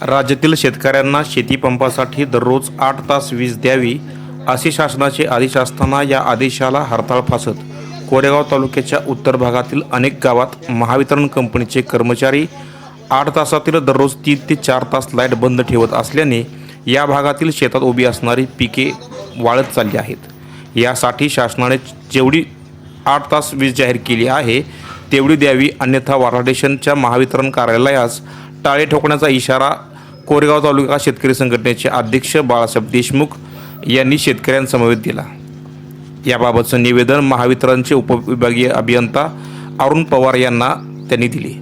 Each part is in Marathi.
राज्यातील शेतकऱ्यांना शेतीपंपासाठी दररोज आठ तास वीज द्यावी असे शासनाचे आदेश असताना या आदेशाला हरताळ फासत कोरेगाव तालुक्याच्या उत्तर भागातील अनेक गावात महावितरण कंपनीचे कर्मचारी आठ तासातील दररोज तीन ते चार तास लाइट बंद ठेवत असल्याने या भागातील शेतात उभी असणारी पिके वाळत चालली आहेत. यासाठी शासनाने जेवढी आठ तास वीज जाहीर केली आहे तेवढी द्यावी अन्यथा वाराडेशनच्या महावितरण कार्यालयास टाळे ठोकण्याचा इशारा कोरेगाव तालुका शेतकरी संघटनेचे अध्यक्ष बाळासाहेब देशमुख यांनी शेतकऱ्यांसमवेत दिला. याबाबतचं निवेदन महावितरणचे उपविभागीय अभियंता अरुण पवार यांना त्यांनी दिले.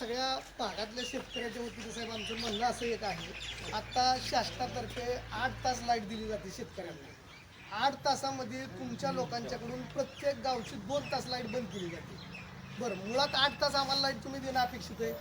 सगळ्या भागातल्या शेतकऱ्याच्या वतीने साहेब आमचं म्हणणं असं एक आहे. आता शासनातर्फे आठ तास लाइट दिली जाते शेतकऱ्यांना. आठ तासामध्ये तुमच्या लोकांच्याकडून प्रत्येक गावची दोन तास लाइट बंद केली जाते. बरं मुळात आठ तास आम्हाला लाइट तुम्ही देणं अपेक्षित आहे.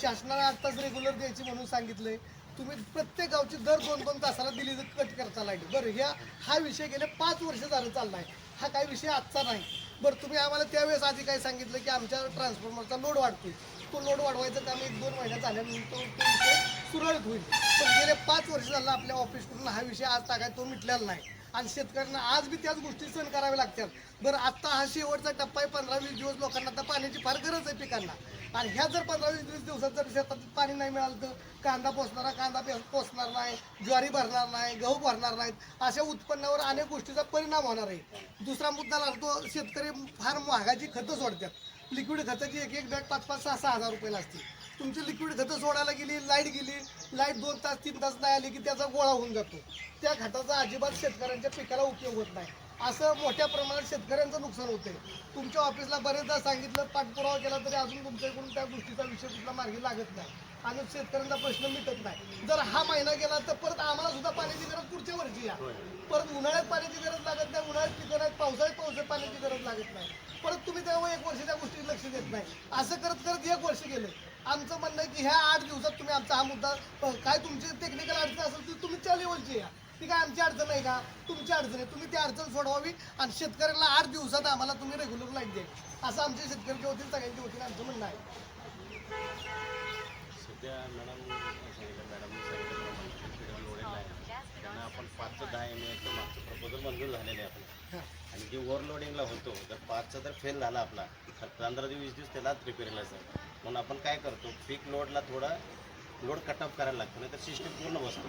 शासनाला आठ तास रेग्युलर द्यायची म्हणून सांगितलंय. तुम्ही प्रत्येक गावची दर दोन दोन तासाला दिली तर कट करता लाइट. बरं ह्या हा विषय गेले पाच वर्ष झालं चाललाय. हा काही विषय आजचा नाही. बरं तुम्ही आम्हाला त्यावेळेस आधी काय सांगितलं की आमच्या ट्रान्सफॉर्मरचा लोड वाढतोय. तो लोड वाढवायचं काम एक दोन महिन्यात झाल्यानंतर तो विषय सुरळीत होईल. पण गेले पाच वर्ष झालं आपल्या ऑफिसकडून हा विषय आज टाकाय तो मिटलेला नाही. आणि शेतकऱ्यांना आज बी त्याच गोष्टी सहन कराव्या लागतात बरं आत्ता हा शेवटचा टप्पा आहे पंधरा वीस दिवस लोकांना आता पाण्याची फार गरज आहे पिकांना. आणि ह्या जर पंधरा वीस वीस दिवसात जर शेतात पाणी नाही मिळालं तर कांदा पोचणारा कांदा पोसणार पोचणार नाही ज्वारी भरणार नाही गहू भरणार नाहीत. अशा उत्पन्नावर अनेक गोष्टीचा परिणाम होणार आहे. दुसरा मुद्दा लागतो शेतकरी फार महागाची खतं सोडतात. लिक्विड खताची एक एक बॅग पाच पाच सहा सहा हजार रुपयाला असते. तुमची लिक्विड खतं सोडायला गेली लाइट गेली लाइट दोन तास तीन तास नाही आली की त्याचा गोळा होऊन जातो. त्या खताचा अजिबात शेतकऱ्यांच्या पिकाला उपयोग होत नाही. असं मोठ्या प्रमाणात शेतकऱ्यांचं नुकसान होतंय. तुमच्या ऑफिसला बरेचदा सांगितलं पाठपुरावा केला तरी अजून तुमच्याकडून त्या गोष्टीचा विषय कुठला मार्गी लागत नाही. आणि शेतकऱ्यांचा प्रश्न मिटत नाही. जर हा महिना गेला तर परत आम्हाला सुद्धा पाण्याची गरज पुढच्या वर्षी या. परत उन्हाळ्यात पाण्याची गरज लागत नाही उन्हाळ्यात पिकं नाही पावसाळ्यात पावसाळ्यात पाण्याची गरज लागत नाही. परत तुम्ही तेव्हा एक वर्ष त्या गोष्टी लक्ष देत नाही. असं करत करत एक वर्ष गेलं. आमचं म्हणणं की ह्या आठ दिवसात तुम्ही आमचा हा मुद्दा काय तुमची टेक्निकल अडचण असेल ती तुमच्या लेवलची या. ती काय आमची अडचण आहे का? तुमची अडचण आहे. तुम्ही ती अडचण सोडवावी आणि शेतकऱ्यांना आठ दिवसात आम्हाला तुम्ही रेग्युलर लाइट द्या. असं आमच्या शेतकऱ्याच्या वतीने सगळ्यांच्या वतीने आमचं म्हणणं आहे. सध्या मॅडम त्यांना आपण पाच ते दहा एम एचं मागचं प्रपोजल मंजूर झालेलं आहे आपण आणि जे ओव्हरलोडिंगला होतो जर पाचचा जर फेल झाला आपला तर पंधरा ते वीस दिवस त्यालाच रिपेअरला सर म्हणून आपण काय करतो पीक लोडला थोडा लोड कट ऑफ करायला लागतो नाही तर सिस्टम पूर्ण बसतो.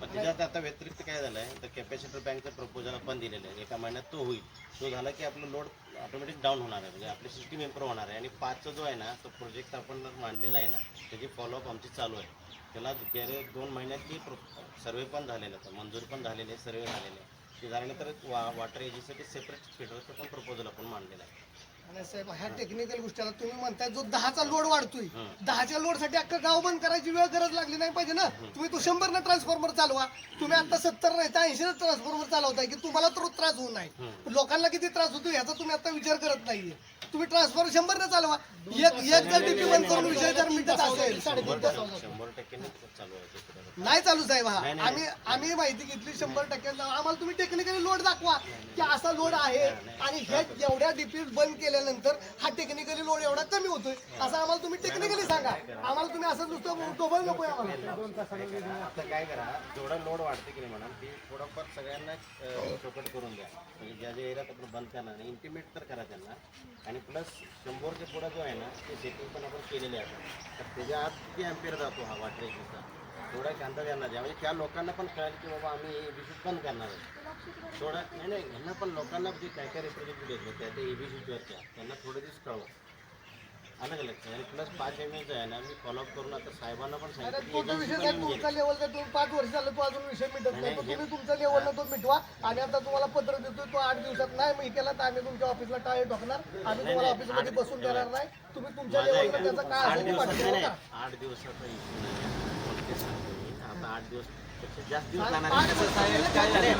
मग त्याच्यात आता व्यतिरिक्त काय झालं आहे तर कॅपॅसिटर बँकचं प्रपोजल आपण दिलेलं आहे. एका महिन्यात तो होईल. तो झाला की आपलं लोड ऑटोमॅटिक डाऊन होणार आहे. म्हणजे आपली सिस्टीम इम्प्रूव्ह होणार आहे. आणि पाचचा जो आहे ना तो प्रोजेक्ट आपण मांडलेला आहे ना त्याची फॉलोअप आमची चालू आहे. त्याला गेले दोन महिन्यातली प्रो सर्वे पण झालेलं होतं. मंजूर पण झालेले आहे सर्वे झालेले. आहे ते झाल्यानंतर वा वॉटर एजन्सीसाठी सेपरेट फिटरचं पण प्रपोजल आपण मांडलेलं आहे. साहेब ह्या टेक्निकल गोष्टीला तुम्ही म्हणताय जो दहाचा लोड वाढतोय हं. दहाच्या लोडसाठी अख्खं गाव बंद करायची वेळ गरज लागली नाही पाहिजे ना? तुम्ही तो शंभर न ट्रान्सफॉर्मर चालवा. तुम्ही आता सत्तर नाही तर ऐंशी ट्रान्सफॉर्मर चालवताय की तुम्हाला तर त्रास होऊ नये. लोकांना किती त्रास होतो याचा तुम्ही आता विचार करत नाहीये. तुम्ही ट्रान्सफॉर्मर शंभर न चालवा. एक एक जर डीपी बंद करून विषय जर मिटत असेल ते नाही चालू साहेब हा. नाही, नाही. आम्ही आम्ही माहिती घेतली शंभर टक्के आम्हाला तुम्ही टेक्निकली लोड दाखवा की असा लोड आहे आणि ह्या एवढ्या डीपी बंद केल्यानंतर हा टेक्निकली लोड एवढा कमी होतोय. असं आम्हाला तुम्ही टेक्निकली सांगा. आम्हाला तुम्ही असं नुसतं डोबल नकोय आम्हाला. आता काय करा जेवढा लोड वाढते की नाही मॅडम ते थोडंफार सगळ्यांना चौकट करून द्या. म्हणजे ज्या ज्या एरियात आपण बंद करणार नाही इंटिमेट तर करा त्यांना. आणि प्लस शंभरच्या पुढं जो आहे ना ते सेटिंग पण आपण केलेले आहे. तर त्याच्या आत किती अँपियर जातो हा वाटर एकचा थोडा कांदा त्यांना द्या म्हणजे त्या लोकांना पण कळेल की बाबा आम्ही हे विषय बंद करणार आहे. थोडा नाही नाही ह्यांना पण लोकांना जे काय काय रिप्रेझेंटेटिव्ह घेतले त्या ते एबीसीच्या त्यांना थोडे दिवस कळवा. अलग अलग आणि प्लस पाच एम एच आहे ना मी फॉलोअप करून आता साहेबांना पण अरे सांगितलं विषय पण लेवलचा तुम्ही पाच वर्ष झालं तो अजून विषय मिटत नाही तो तुम्ही लेवलला तो मिटवा. आणि आता तुम्हाला पत्र देतोय तो आठ दिवसात नाही मी केला तर आम्ही तुमच्या ऑफिसला टाळे टाकणार आम्ही तुम्हाला ऑफिसमध्ये बसून देणार नाही. तुम्ही तुमच्या लेवलला त्याचा काय आठ असेल ते दिवसाचा नाही. आठ दिवसाचा इश्यू नाही. पण ते सांगतो मी आता आठ दिवस जास्त दिवस आठ जाणार आठ नाही. वर्ष कसं आहे, गेले काय का? झालंय?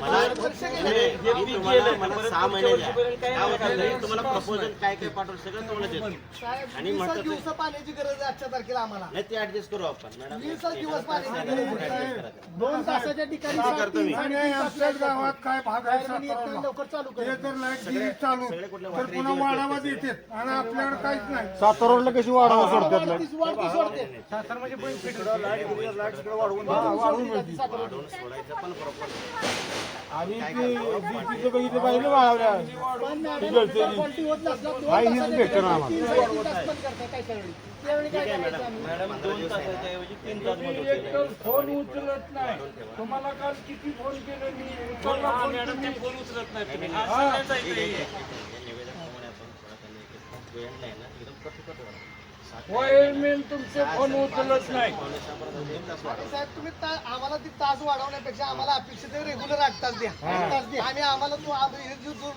मला आठ वर्ष गेले. नाही, मी तुम्हाला मला सहा महिने द्या. काय होतं नाही, तुम्हाला प्रपोजल काय काय पाठवलं सगळं तुम्हाला देतो साहेब आणि म्हणतात दिवस पाण्याची गरज आहे आजच्या तारखेला आम्हाला नाही ते ऍडजस्ट करू आपण मॅडम वीस दिवस पाण्याची गरज आहे. दोन तासाच्या ठिकाणी किती करतो मी? आणि गावात. काय भाग आहे येत साताराला? लवकर चालू ते तर लाइट गेली चालू सगळे कुठल्या तर वाटरे पुन्हा जीवन वाढावा देते देतात आणि आपल्याकडे काहीच नाही सातारोडला कशी वाढवा सोडतात वाढती वाढवून सोडायचं पण प्रॉपर आणि ते डीपीचं बघितलं पाहिजे मॅडम क्वालिटी होत नसल्यास दोन काही हेच तासाच्या भेटतं ना ठिकाणी तीन साडेतीन तास बंद करताय काय त्यावेळी त्यावेळी काय करायचं आम्ही? दोन तासाच्या एक तर फोन उचलत नाही. तुम्हाला काल किती फोन केले मी? उचलला फोन तुम्ही. हा. वायरमॅन तुमचे फोन उचलत नाही. साहेब तुम्ही आम्हाला ती तास वाढवण्यापेक्षा आम्हाला अपेक्षित रेग्युलर आठ तास द्या. तास द्या. आणि आम्हाला तो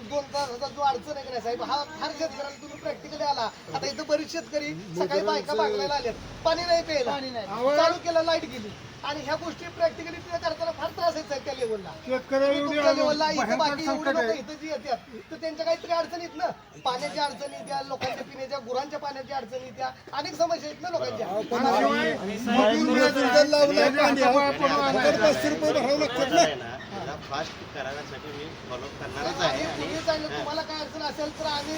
दोन तासाचा जो अडचण आहे का नाही साहेब हा फार शेतकऱ्याला तुम्ही प्रॅक्टिकली आला. आता इथं बरेच शेतकरी सकाळी बायका बागलायला आलेत. पाणी नाही प्यायला. पाणी नाही. चालू केलं लाइट गेली. आणि ह्या गोष्टी प्रॅक्टिकली करताना फार त्रास येत आहेत त्या लेवलला शेतकऱ्याला एवढी लेवलला इथं भयंकर बाकी एवढी संकट लोकं आहे. इथं जी येतात तर त्यांच्या काहीतरी अडचणी आहेत ना? पाण्याच्या अडचणी त्या लोकांच्या पिण्याच्या गुरांच्या पाण्याच्या अडचणी त्या अनेक समस्या आहेत ना लोकांच्या. शिवाय मजूर पण. पस्तीस रुपये भरावं लागतात ना. फास्ट करण्यासाठी मी फॉलो करणारच आहे आणि तुम्ही सांगितलं तुम्हाला काय अडचण असेल तर आम्ही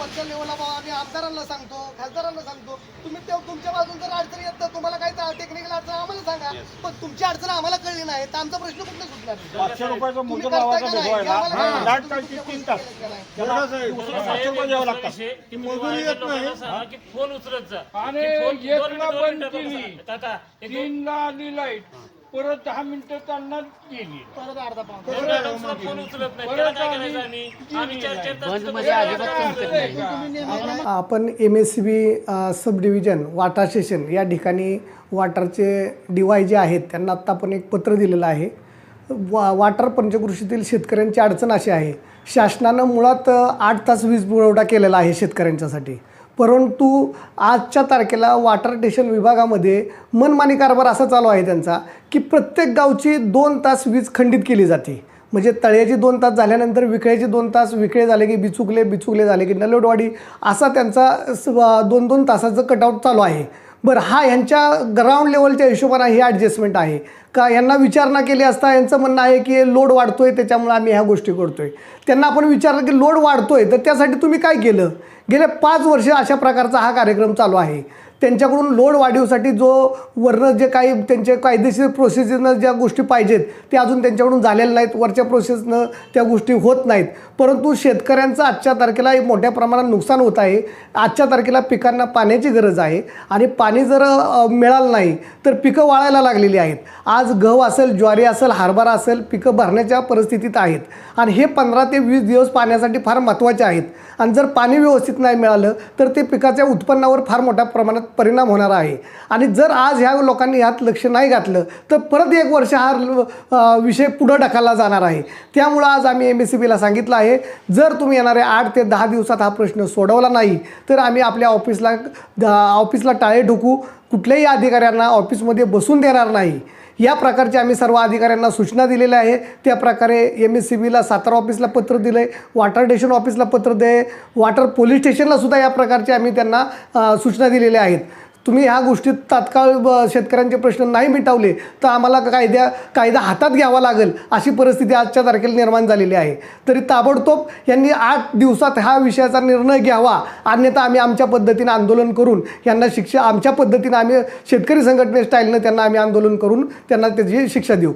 वरच्या लेवलला बाबा आम्ही आमदारांना सांगतो खासदारांना सांगतो तुम्ही ते तुमच्या बाजून जर अडचण येत तर तुम्हाला काय टेक्निकल अडचण आम्हाला सांगा पण तुमची अडचण आम्हाला कळली नाही तर आमचा प्रश्न कुठला सुटणार नाही? पाचशे रुपयाचा तुम्ही मुद्दा करताय लावायचा का नाही? भेटवायला हे आम्हाला काय लाट माहिती? टाकी तुम्ही तीन तुमच्या तास गोष्टी केल्या का नाही? एवढंच आहे. दुसरं पाचशे रुपये द्यावं लागतात मजुरी येत नाही की फोन उचलत जा आणि की फोन- दोन एकला मिनिटं, दोन बंद मिनिटं केली. बसा. काका एक दोन- तीनला आली लाइट परत दहा मिनिटं त्यांना गेली. परत अर्धा पाऊण दोन मॅडम सुद्धा फोन उचलत नाही? त्याला काय करायचं आम्ही? आम्ही चार चार तास तिथं आपण M S C B sub division water station या ठिकाणी वाटरचे डी वाय जे आहेत त्यांना आत्ता आपण एक पत्र दिलेलं आहे. वा वाटर पंचकृषीतील शेतकऱ्यांची अडचण अशी आहे. शासनानं मुळात अ, आठ तास वीज पुरवठा केलेला आहे शेतकऱ्यांच्यासाठी. परंतु आजच्या तारखेला वाटर स्टेशन विभागामध्ये मनमानी कारभार असा चालू आहे त्यांचा की प्रत्येक गावची दोन तास वीज खंडित केली जाते. म्हणजे तळ्याची दोन तास झाल्यानंतर विकळ्याचे दोन तास विकळे झाले की बिचुकले बिचुकले झाले की नलोडवाडी असा त्यांचा दोन दोन तासाचं कटआउट चालू आहे. बरं हा ह्यांच्या ग्राउंड लेवलच्या हिशोबाने ही ॲडजस्टमेंट आहे. का यांना विचारणा केली असता यांचं म्हणणं आहे की लोड वाढतो आहे त्याच्यामुळे आम्ही ह्या गोष्टी करतो आहे त्यांना आपण विचारलं की लोड वाढतो आहे तर त्यासाठी तुम्ही काय केलं? गेले पाच वर्ष अशा प्रकारचा हा कार्यक्रम चालू आहे. त्यांच्याकडून लोड वाढीवसाठी जो वरनं जे काही त्यांचे कायदेशीर प्रोसेसनं ज्या गोष्टी पाहिजेत ते अजून त्यांच्याकडून झालेल्या नाहीत. वरच्या प्रोसेसनं त्या गोष्टी होत नाहीत. परंतु शेतकऱ्यांचं आजच्या तारखेला मोठ्या प्रमाणात नुकसान होत आहे. आजच्या तारखेला पिकांना पाण्याची गरज आहे आणि पाणी जर मिळालं नाही तर पिकं वाळायला लागलेली आहेत. आज गहू असेल ज्वारी असेल हरभरा असेल पिकं भरण्याच्या परिस्थितीत आहेत. आणि हे पंधरा ते वीस दिवस पाण्यासाठी फार महत्त्वाचे आहेत. आणि जर पाणी व्यवस्थित नाही मिळालं तर ते पिकाच्या उत्पन्नावर फार मोठ्या प्रमाणात परिणाम होणार आहे. आणि जर आज ह्या लोकांनी यात लक्ष नाही घातलं तर परत एक वर्ष हा विषय पुढं ढकलला जाणार आहे. त्यामुळं आज आम्ही एम एस सी बीला सांगितलं आहे जर तुम्ही येणाऱ्या आठ ते दहा दिवसात हा प्रश्न सोडवला नाही तर आम्ही आपल्या ऑफिसला द- ऑफिसला टाळे ठोकू कुठल्याही अधिकाऱ्यांना ऑफिसमध्ये बसून देणार नाही. या प्रकारचे आम्ही सर्व अधिकाऱ्यांना सूचना दिलेल्या आहे त्या प्रकारे एम एस सी बीला सातारा ऑफिसला पत्र दिलं आहे वॉटर स्टेशन ऑफिसला पत्र दे वॉटर पोलीस स्टेशनला सुद्धा या प्रकारचे आम्ही त्यांना सूचना दिलेल्या आहेत. तुम्ही ह्या गोष्टीत तात्काळ ब- शेतकऱ्यांचे प्रश्न नाही मिटवले तर आम्हाला कायद्या कायदा हातात घ्यावा लागेल अशी परिस्थिती आजच्या तारखेला निर्माण झालेली आहे. तरी ताबडतोब यांनी आठ दिवसात हा विषयाचा निर्णय घ्यावा अन्यथा आम्ही आमच्या पद्धतीनं आंदोलन करून यांना शिक्षा आमच्या पद्धतीनं आम्ही शेतकरी संघटने स्टाईलनं त्यांना आम्ही आंदोलन करून त्यांना त्याची शिक्षा देऊ.